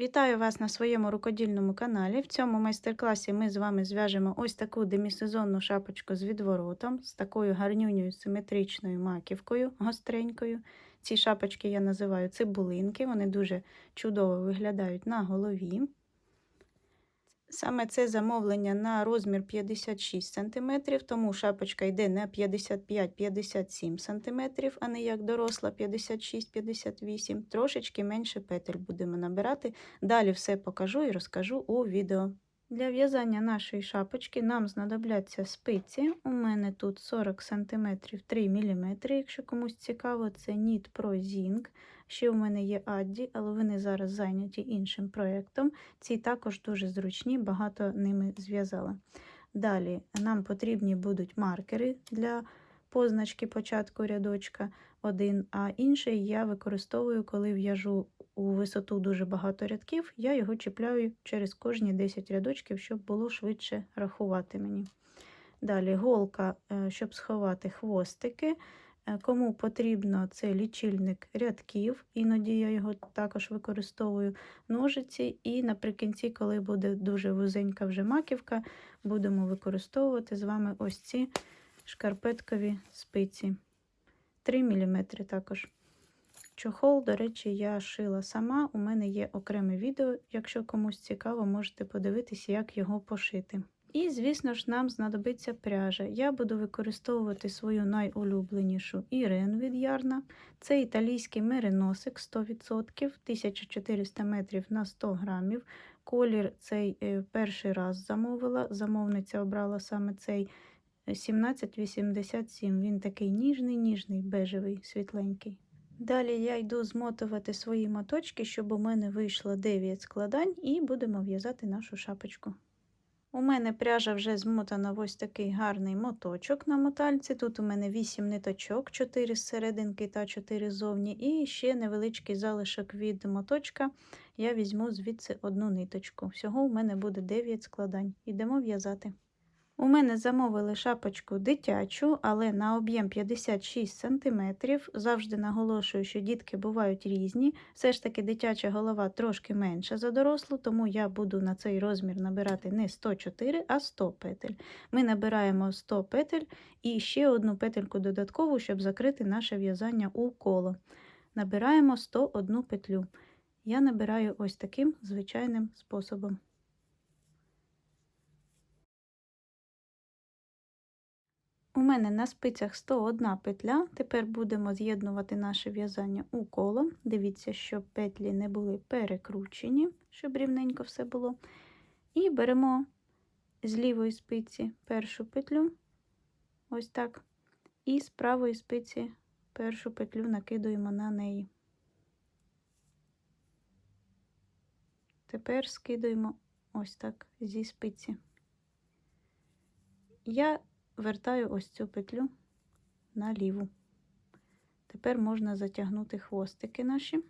Вітаю вас на своєму рукодільному каналі. В цьому майстер-класі ми з вами зв'яжемо ось таку демісезонну шапочку з відворотом, з такою гарнюньою симетричною маківкою гостренькою. Ці шапочки я називаю цибулинки, вони дуже чудово виглядають на голові. Саме це замовлення на розмір 56 см, тому шапочка йде на 55-57 см, а не як доросла 56-58 Трошечки менше петель будемо набирати. Далі все покажу і розкажу у відео. Для в'язання нашої шапочки нам знадобляться спиці. У мене тут 40 см 3 мм, якщо комусь цікаво, це Pro Zing. Ще у мене є Адді, але вони зараз зайняті іншим проєктом. Ці також дуже зручні, багато ними зв'язала. Далі нам потрібні будуть маркери для позначки початку рядочка один, а інший я використовую, коли в'яжу у висоту дуже багато рядків, я його чіпляю через кожні 10 рядочків, щоб було швидше рахувати мені. Далі голка, е, щоб сховати хвостики. Е, кому потрібно це лічильник рядків, іноді я його також використовую ножиці, і наприкінці, коли буде дуже вузенька вже маківка, будемо використовувати з вами ось ці шкарпеткові спиці. 3 мм також. Чохол, до речі, я шила сама. У мене є окреме відео. Якщо комусь цікаво, можете подивитися, як його пошити. І, звісно ж, нам знадобиться пряжа. Я буду використовувати свою найулюбленішу Ірен від Ярна. Це італійський мериносик 100%, 1400 метрів на 100 грамів. Колір цей е, перший раз замовила. Замовниця обрала саме цей 1787. Він такий ніжний, ніжний, бежевий, світленький. Далі я йду змотувати свої моточки, щоб у мене вийшло 9 складань, і будемо в'язати нашу шапочку. У мене пряжа вже змотана в ось такий гарний моточок на мотальці. Тут у мене 8 ниточок, 4 з та 4 ззовні. І ще невеличкий залишок від моточка. Я візьму звідси одну ниточку. Всього у мене буде 9 складань. Ідемо в'язати. У мене замовили шапочку дитячу, але на об'єм 56 см. Завжди наголошую, що дітки бувають різні. Все ж таки, дитяча голова трошки менша за дорослу, тому я буду на цей розмір набирати не 104, а 100 петель. Ми набираємо 100 петель і ще одну петельку додаткову, щоб закрити наше в'язання у коло. Набираємо 101 петлю. Я набираю ось таким звичайним способом. У мене на спицях 101 петля. Тепер будемо з'єднувати наше в'язання у коло. Дивіться, щоб петлі не були перекручені, щоб рівненько все було. І беремо з лівої спиці першу петлю, ось так. І з правої спиці першу петлю накидуємо на неї. Тепер скидуємо ось так зі спиці. Я вертаю ось цю петлю на ліву. Тепер можна затягнути хвостики наші,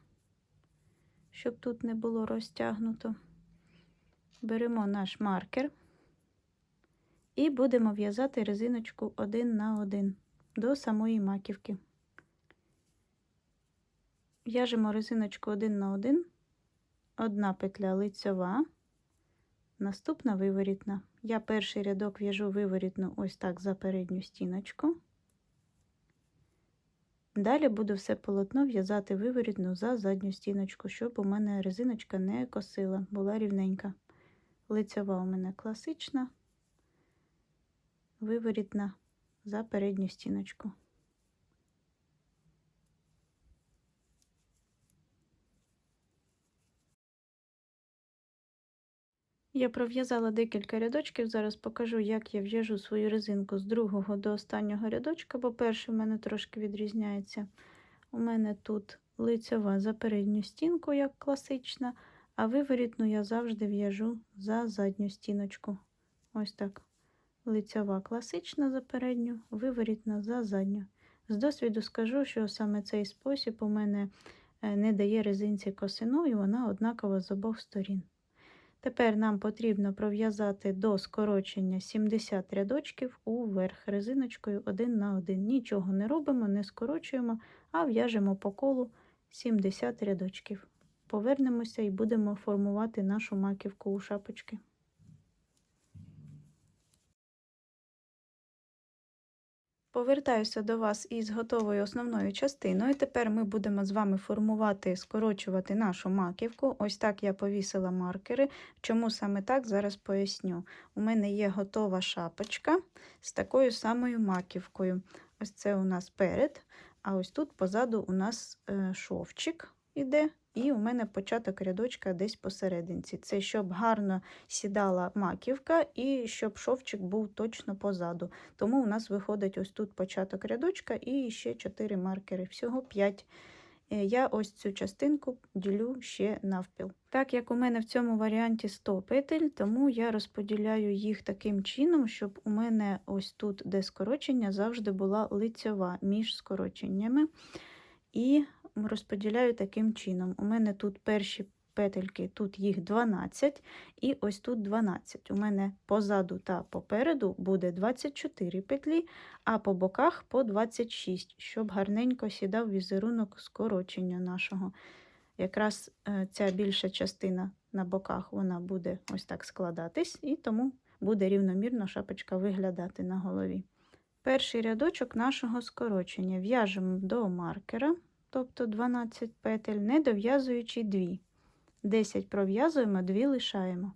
щоб тут не було розтягнуто. Беремо наш маркер і будемо в'язати резиночку один на один до самої маківки. В'яжемо резиночку один на один, одна петля лицьова, наступна виворітна. Я перший рядок в'яжу виворітну ось так за передню стіночку. Далі буду все полотно в'язати виворітну за задню стіночку, щоб у мене резиночка не косила, була рівненька. Лицьова у мене класична, виворітна за передню стіночку. Я пров'язала декілька рядочків, зараз покажу, як я в'яжу свою резинку з другого до останнього рядочка, бо перший в мене трошки відрізняється. У мене тут лицьова за передню стінку, як класична, а виворітну я завжди в'яжу за задню стіночку. Ось так. Лицьова класична за передню, виворітна за задню. З досвіду скажу, що саме цей спосіб у мене е, не дає резинці косину, і вона однакова з обох сторін. Тепер нам потрібно пров'язати до скорочення 70 рядочків уверх резиночкою один на один. Нічого не робимо, не скорочуємо, а в'яжемо по колу 70 рядочків. повернемося і будемо формувати нашу маківку у шапочки. Повертаюся до вас із готовою основною частиною. Тепер ми будемо з вами формувати, скорочувати нашу маківку. Ось так я повісила маркери. Чому саме так, зараз поясню. У мене є готова шапочка з такою самою маківкою. Ось це у нас перед, а ось тут позаду у нас е, шовчик іде. І у мене початок рядочка десь посерединці. Це щоб гарно сідала маківка і щоб шовчик був точно позаду. Тому у нас виходить ось тут початок рядочка і ще 4 маркери, всього 5. Я ось цю частинку ділю ще навпіл. Так як у мене в цьому варіанті 100 петель, тому я розподіляю їх таким чином, щоб у мене ось тут, де скорочення, завжди була лицьова між скороченнями. І розподіляю таким чином. У мене тут перші петельки, тут їх 12, і ось тут 12. У мене позаду та попереду буде 24 петлі, а по боках по 26, щоб гарненько сідав візерунок скорочення нашого. Якраз е, ця більша частина на боках вона буде ось так складатись, і тому буде рівномірно шапочка виглядати на голові. Перший рядочок нашого скорочення в'яжемо до маркера тобто 12 петель, не дов'язуючи 2. 10 пров'язуємо, 2 лишаємо.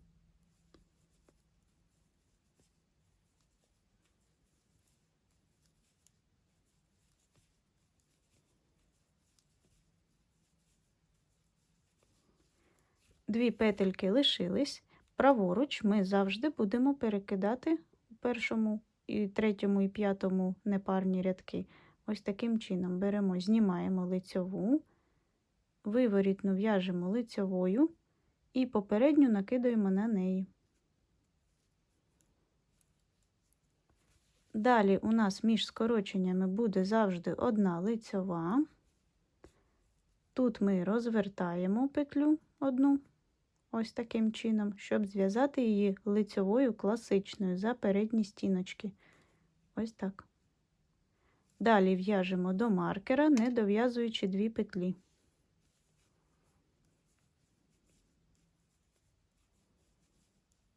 Дві петельки лишились. Праворуч ми завжди будемо перекидати у першому, і третьому і п'ятому непарні рядки. Ось таким чином беремо, знімаємо лицьову, виворітну в'яжемо лицьовою і попередню накидаємо на неї. Далі у нас між скороченнями буде завжди одна лицьова. Тут ми розвертаємо петлю одну, ось таким чином, щоб зв'язати її лицьовою класичною за передні стіночки. Ось так. Далі в'яжемо до маркера, не дов'язуючи дві петлі.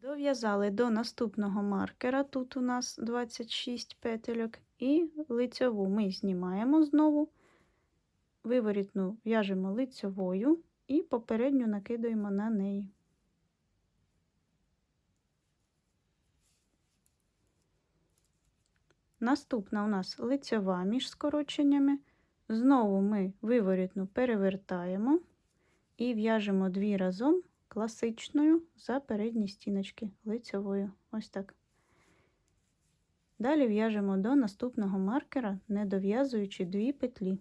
Дов'язали до наступного маркера, тут у нас 26 петельок, і лицьову ми знімаємо знову, виворітну в'яжемо лицьовою і попередню накидаємо на неї. Наступна у нас лицьова між скороченнями. Знову ми виворітну перевертаємо і в'яжемо дві разом класичною за передні стіночки лицьовою. Ось так. Далі в'яжемо до наступного маркера, не дов'язуючи дві петлі.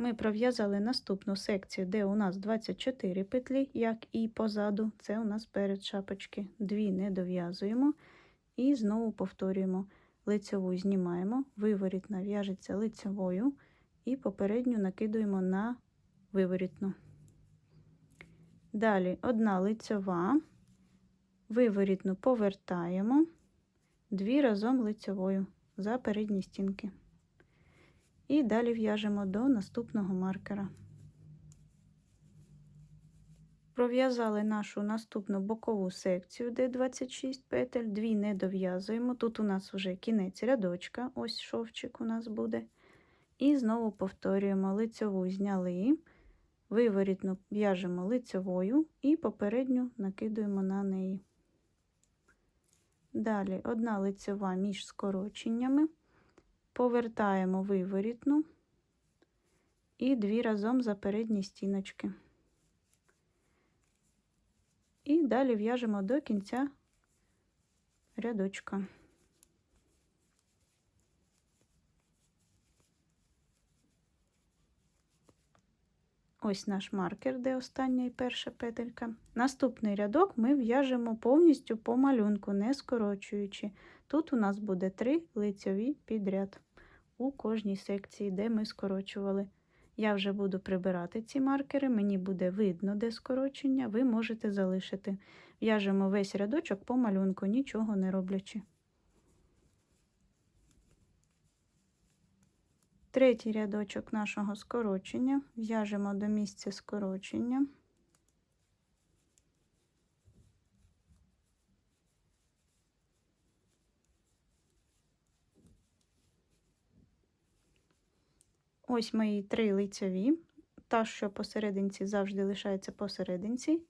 Ми пров'язали наступну секцію, де у нас 24 петлі, як і позаду. Це у нас перед шапочки. Дві не дов'язуємо. І знову повторюємо лицьову знімаємо, виворітна в'яжеться лицьовою і попередню накидуємо на виворітну. Далі одна лицьова, виворітну повертаємо, дві разом лицьовою за передні стінки. І далі в'яжемо до наступного маркера. Пров'язали нашу наступну бокову секцію, де 26 петель, дві не дов'язуємо. Тут у нас вже кінець рядочка, ось шовчик у нас буде. І знову повторюємо лицьову зняли, виворітну в'яжемо лицьовою і попередню накидуємо на неї. Далі одна лицьова між скороченнями, повертаємо виворітну і дві разом за передні стіночки і далі в'яжемо до кінця рядочка. Ось наш маркер, де остання і перша петелька. Наступний рядок ми в'яжемо повністю по малюнку, не скорочуючи. Тут у нас буде три лицьові підряд у кожній секції, де ми скорочували. Я вже буду прибирати ці маркери, мені буде видно, де скорочення, ви можете залишити. В'яжемо весь рядочок по малюнку, нічого не роблячи. Третій рядочок нашого скорочення в'яжемо до місця скорочення. Ось мої три лицеві. Та, що посерединці завжди лишається посерединці,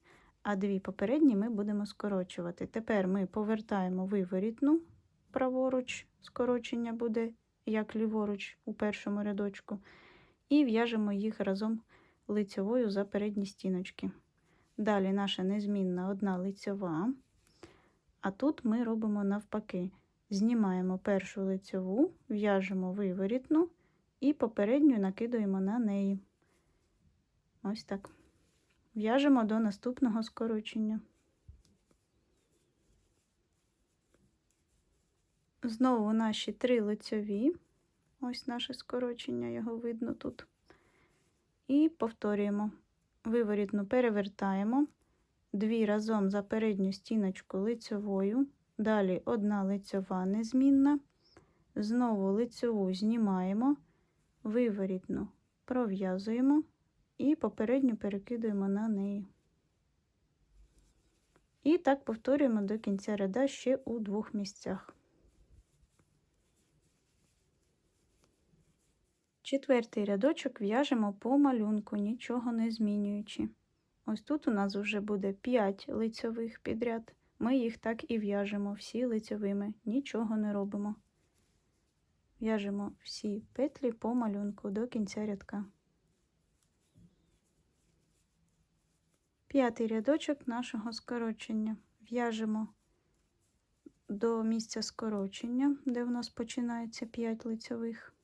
а дві попередні ми будемо скорочувати. Тепер ми повертаємо виворітну праворуч, скорочення буде як ліворуч у першому рядочку, і в'яжемо їх разом лицьовою за передні стіночки. Далі наша незмінна одна лицьова, а тут ми робимо навпаки. Знімаємо першу лицьову, в'яжемо виворітну і попередню накидуємо на неї. Ось так. В'яжемо до наступного скорочення. Знову наші три лицьові. Ось наше скорочення, його видно тут. І повторюємо. Виворітну перевертаємо, дві разом за передню стіночку лицьовою, далі одна лицьова незмінна, знову лицьову знімаємо, виворітну пров'язуємо і попередню перекидуємо на неї. І так повторюємо до кінця ряда ще у двох місцях. Четвертий рядочок в'яжемо по малюнку, нічого не змінюючи. Ось тут у нас вже буде 5 лицьових підряд. Ми їх так і в'яжемо всі лицьовими, нічого не робимо. В'яжемо всі петлі по малюнку до кінця рядка. П'ятий рядочок нашого скорочення. В'яжемо до місця скорочення, де у нас починається 5 лицьових.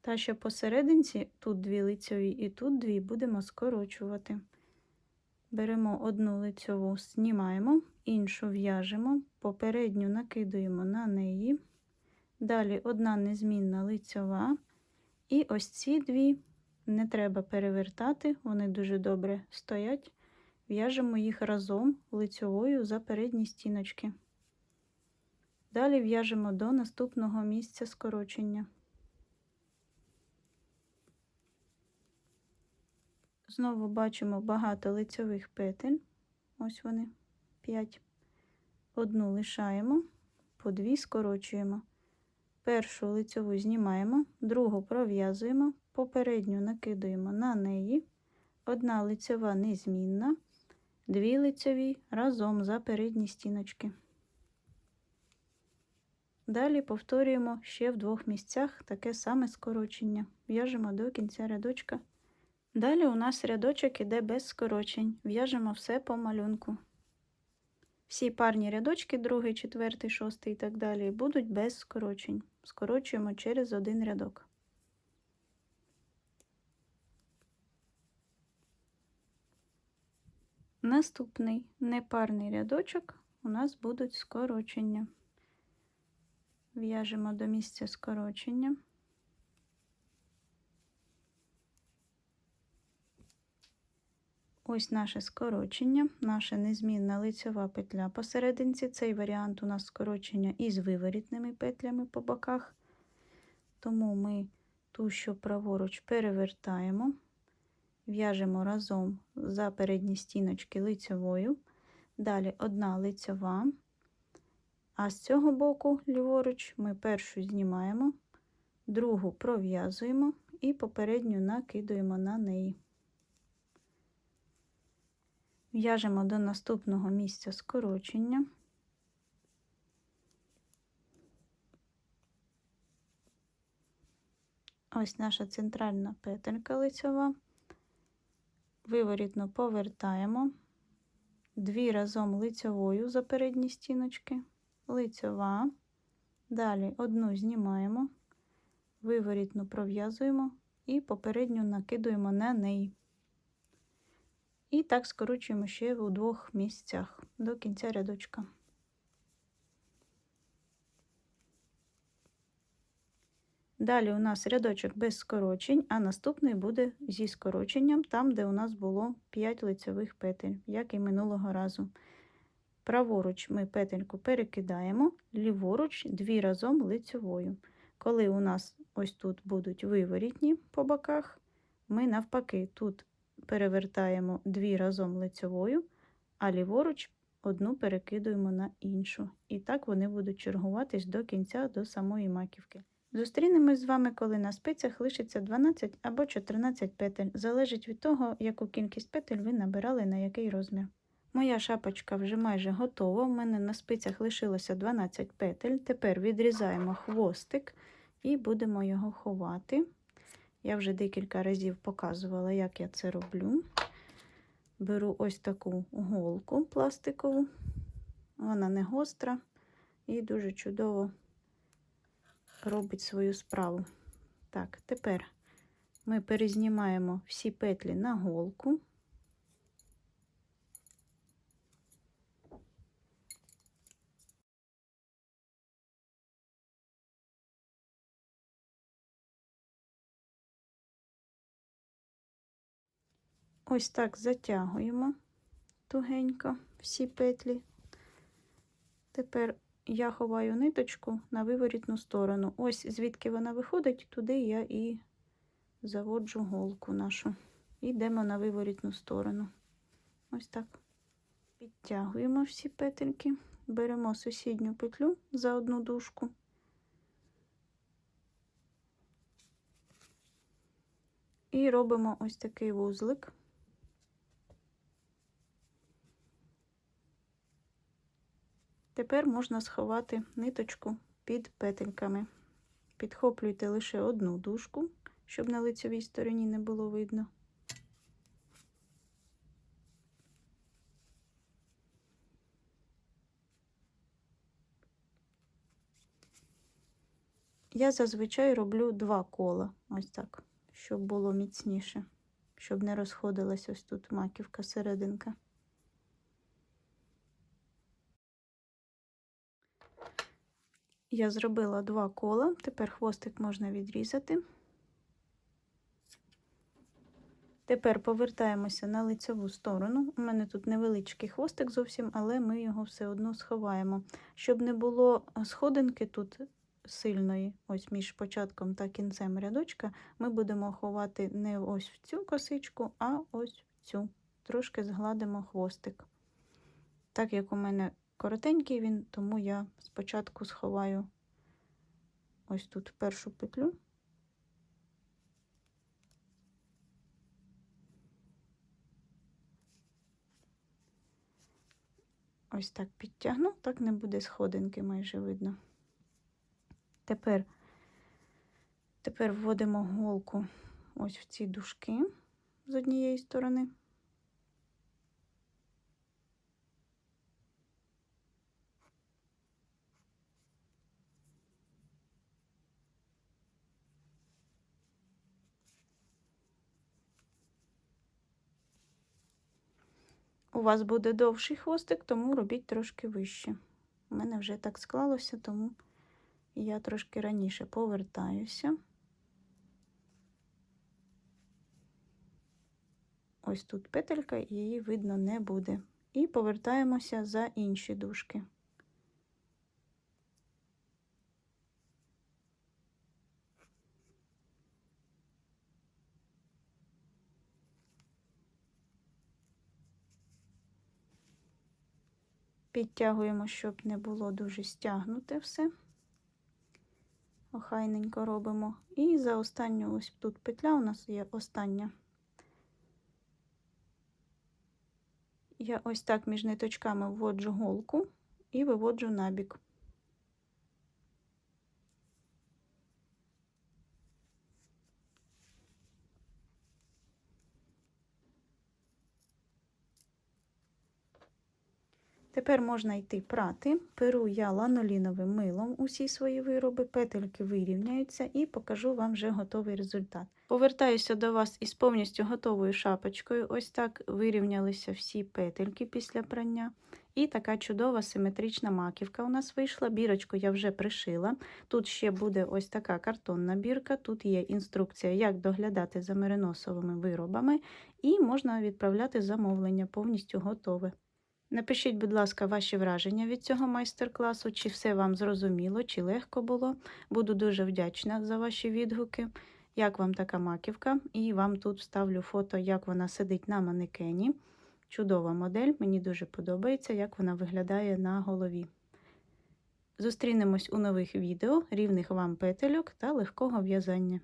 Та що посерединці, тут дві лицьові і тут дві, будемо скорочувати. Беремо одну лицьову, знімаємо, іншу в'яжемо, попередню накидуємо на неї. Далі одна незмінна лицьова. І ось ці дві не треба перевертати, вони дуже добре стоять. В'яжемо їх разом лицьовою за передні стіночки. Далі в'яжемо до наступного місця скорочення. Знову бачимо багато лицьових петель. Ось вони, 5. Одну лишаємо, по дві скорочуємо. Першу лицьову знімаємо, другу пров'язуємо, попередню накидуємо на неї. Одна лицьова незмінна, дві лицьові разом за передні стіночки. Далі повторюємо ще в двох місцях таке саме скорочення. В'яжемо до кінця рядочка. Далі у нас рядочок іде без скорочень. В'яжемо все по малюнку. Всі парні рядочки, другий, четвертий, шостий і так далі, будуть без скорочень. Скорочуємо через один рядок. Наступний непарний рядочок у нас будуть скорочення. В'яжемо до місця скорочення. Ось наше скорочення, наша незмінна лицьова петля посерединці. Цей варіант у нас скорочення із виворітними петлями по боках. Тому ми ту, що праворуч, перевертаємо, в'яжемо разом за передні стіночки лицьовою. Далі одна лицьова. А з цього боку, ліворуч, ми першу знімаємо, другу пров'язуємо і попередню накидуємо на неї. В'яжемо до наступного місця скорочення. Ось наша центральна петелька лицьова. Виворітно повертаємо, дві разом лицьовою за передні стіночки, лицьова, далі одну знімаємо, виворітно пров'язуємо і попередню накидуємо на неї. І так скорочуємо ще у двох місцях до кінця рядочка. Далі у нас рядочок без скорочень, а наступний буде зі скороченням, там, де у нас було 5 лицевих петель, як і минулого разу. Праворуч ми петельку перекидаємо, ліворуч дві разом лицьовою. Коли у нас ось тут будуть виворітні по боках, ми навпаки тут перевертаємо дві разом лицьовою, а ліворуч одну перекидуємо на іншу. І так вони будуть чергуватись до кінця, до самої маківки. Зустрінемось з вами, коли на спицях лишиться 12 або 14 петель. Залежить від того, яку кількість петель ви набирали на який розмір. Моя шапочка вже майже готова. У мене на спицях лишилося 12 петель. Тепер відрізаємо хвостик і будемо його ховати. Я вже декілька разів показувала, як я це роблю. Беру ось таку голку пластикову, вона не гостра і дуже чудово робить свою справу. Так, тепер ми перезнімаємо всі петлі на голку. Ось так затягуємо тугенько всі петлі. Тепер я ховаю ниточку на виворітну сторону. Ось звідки вона виходить, туди я і заводжу голку нашу. Йдемо на виворітну сторону. Ось так. Підтягуємо всі петельки, беремо сусідню петлю за одну дужку. І робимо ось такий вузлик. Тепер можна сховати ниточку під петельками. Підхоплюйте лише одну дужку, щоб на лицевій стороні не було видно. Я зазвичай роблю два кола, ось так, щоб було міцніше, щоб не розходилась ось тут маківка серединка. Я зробила два кола, тепер хвостик можна відрізати. Тепер повертаємося на лицеву сторону. У мене тут невеличкий хвостик зовсім, але ми його все одно сховаємо. Щоб не було сходинки тут сильної, ось між початком та кінцем рядочка, ми будемо ховати не ось в цю косичку, а ось в цю. Трошки згладимо хвостик. Так як у мене коротенький він, тому я спочатку сховаю ось тут першу петлю. Ось так підтягну, так не буде сходинки майже видно. Тепер, тепер вводимо голку ось в ці дужки з однієї сторони. У вас буде довший хвостик, тому робіть трошки вище. У мене вже так склалося, тому я трошки раніше повертаюся. Ось тут петелька, її видно не буде. І повертаємося за інші дужки. Підтягуємо, щоб не було дуже стягнуте все. Охайненько робимо. І за останню ось тут петля у нас є остання. Я ось так між ниточками вводжу голку і виводжу набік. Тепер можна йти прати. Перу я ланоліновим милом усі свої вироби, петельки вирівняються і покажу вам вже готовий результат. Повертаюся до вас із повністю готовою шапочкою. Ось так вирівнялися всі петельки після прання. І така чудова симетрична маківка у нас вийшла. Бірочку я вже пришила. Тут ще буде ось така картонна бірка, тут є інструкція, як доглядати за мериносовими виробами, і можна відправляти замовлення повністю готове. Напишіть, будь ласка, ваші враження від цього майстер-класу, чи все вам зрозуміло, чи легко було. Буду дуже вдячна за ваші відгуки. Як вам така маківка? І вам тут вставлю фото, як вона сидить на манекені. Чудова модель, мені дуже подобається, як вона виглядає на голові. Зустрінемось у нових відео, рівних вам петельок та легкого в'язання.